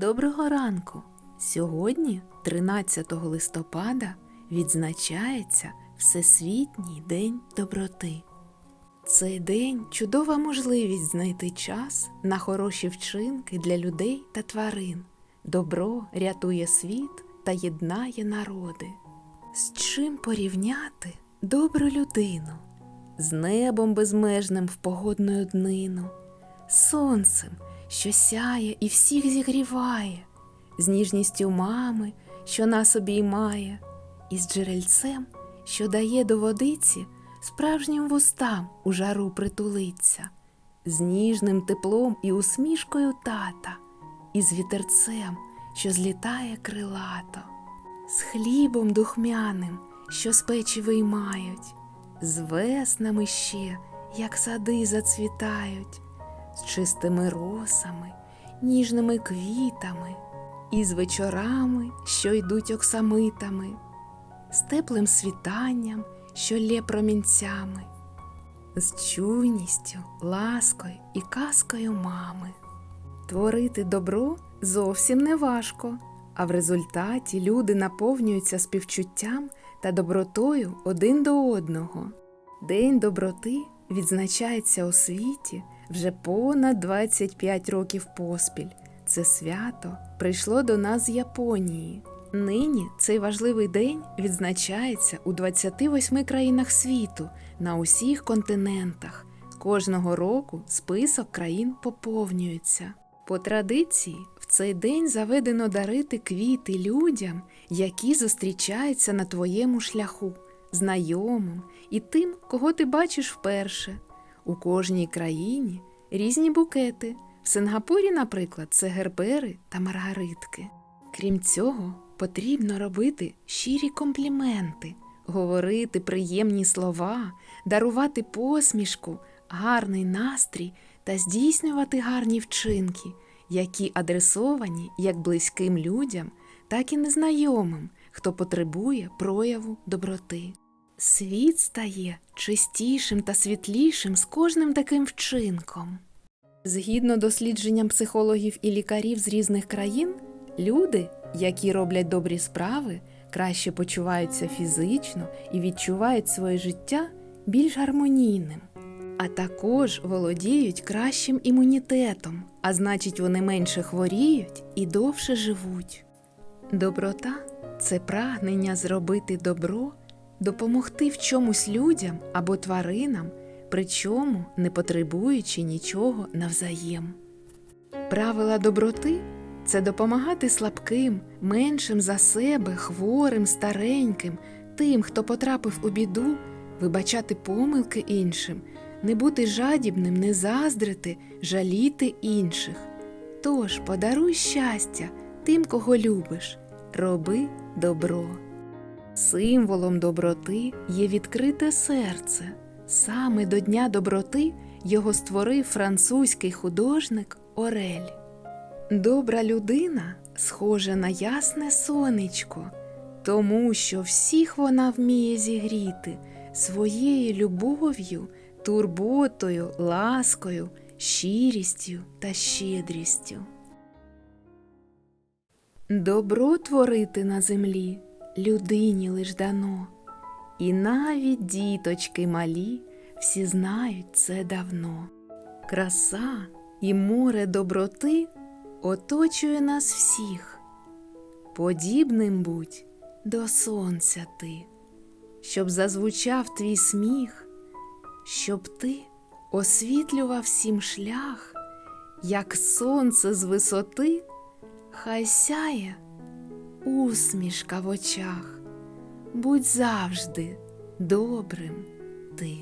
Доброго ранку! Сьогодні, 13 листопада, відзначається Всесвітній день доброти. Цей день чудова можливість знайти час на хороші вчинки для людей та тварин. Добро рятує світ та єднає народи. З чим порівняти добру людину? З небом безмежним в погодну днину, сонцем, що сяє і всіх зігріває, з ніжністю мами, що нас обіймає, і з джерельцем, що дає до водиці справжнім вустам у жару притулиться, з ніжним теплом і усмішкою тата, і з вітерцем, що злітає крилато, з хлібом духмяним, що з печі виймають, з веснами ще, як сади зацвітають, з чистими росами, ніжними квітами, і з вечорами, що йдуть оксамитами, з теплим світанням, що лє промінцями, з чуйністю, ласкою і казкою мами. Творити добро зовсім не важко, а в результаті люди наповнюються співчуттям та добротою один до одного. День доброти відзначається у світі вже понад 25 років поспіль. Це свято прийшло до нас з Японії. Нині цей важливий день відзначається у 28 країнах світу на усіх континентах. Кожного року список країн поповнюється. По традиції, в цей день заведено дарити квіти людям, які зустрічаються на твоєму шляху, знайомим і тим, кого ти бачиш вперше. У кожній країні різні букети. В Сингапурі, наприклад, це гербери та маргаритки. Крім цього, потрібно робити щирі компліменти, говорити приємні слова, дарувати посмішку, гарний настрій та здійснювати гарні вчинки, які адресовані як близьким людям, так і незнайомим, хто потребує прояву доброти. Світ стає чистішим та світлішим з кожним таким вчинком. Згідно дослідженням психологів і лікарів з різних країн, люди, які роблять добрі справи, краще почуваються фізично і відчувають своє життя більш гармонійним, а також володіють кращим імунітетом, а значить, вони менше хворіють і довше живуть. Доброта це прагнення зробити добро, допомогти в чомусь людям або тваринам, причому не потребуючи нічого навзаєм. Правила доброти це допомагати слабким, меншим за себе, хворим, стареньким, тим, хто потрапив у біду, вибачати помилки іншим, не бути жадібним, не заздрити, жаліти інших. Тож подаруй щастя тим, кого любиш, роби добро. Символом доброти є відкрите серце. Саме до Дня доброти його створив французький художник Орель. Добра людина схожа на ясне сонечко, тому що всіх вона вміє зігріти своєю любов'ю, турботою, ласкою, щирістю та щедрістю. Добро творити на землі людині лиш дано, і навіть діточки малі всі знають це давно. Краса і море доброти оточує нас всіх. Подібним будь до сонця ти, щоб зазвучав твій сміх, щоб ти освітлював всім шлях, як сонце з висоти, хай сяє усмішка в очах, будь завжди добрим ти.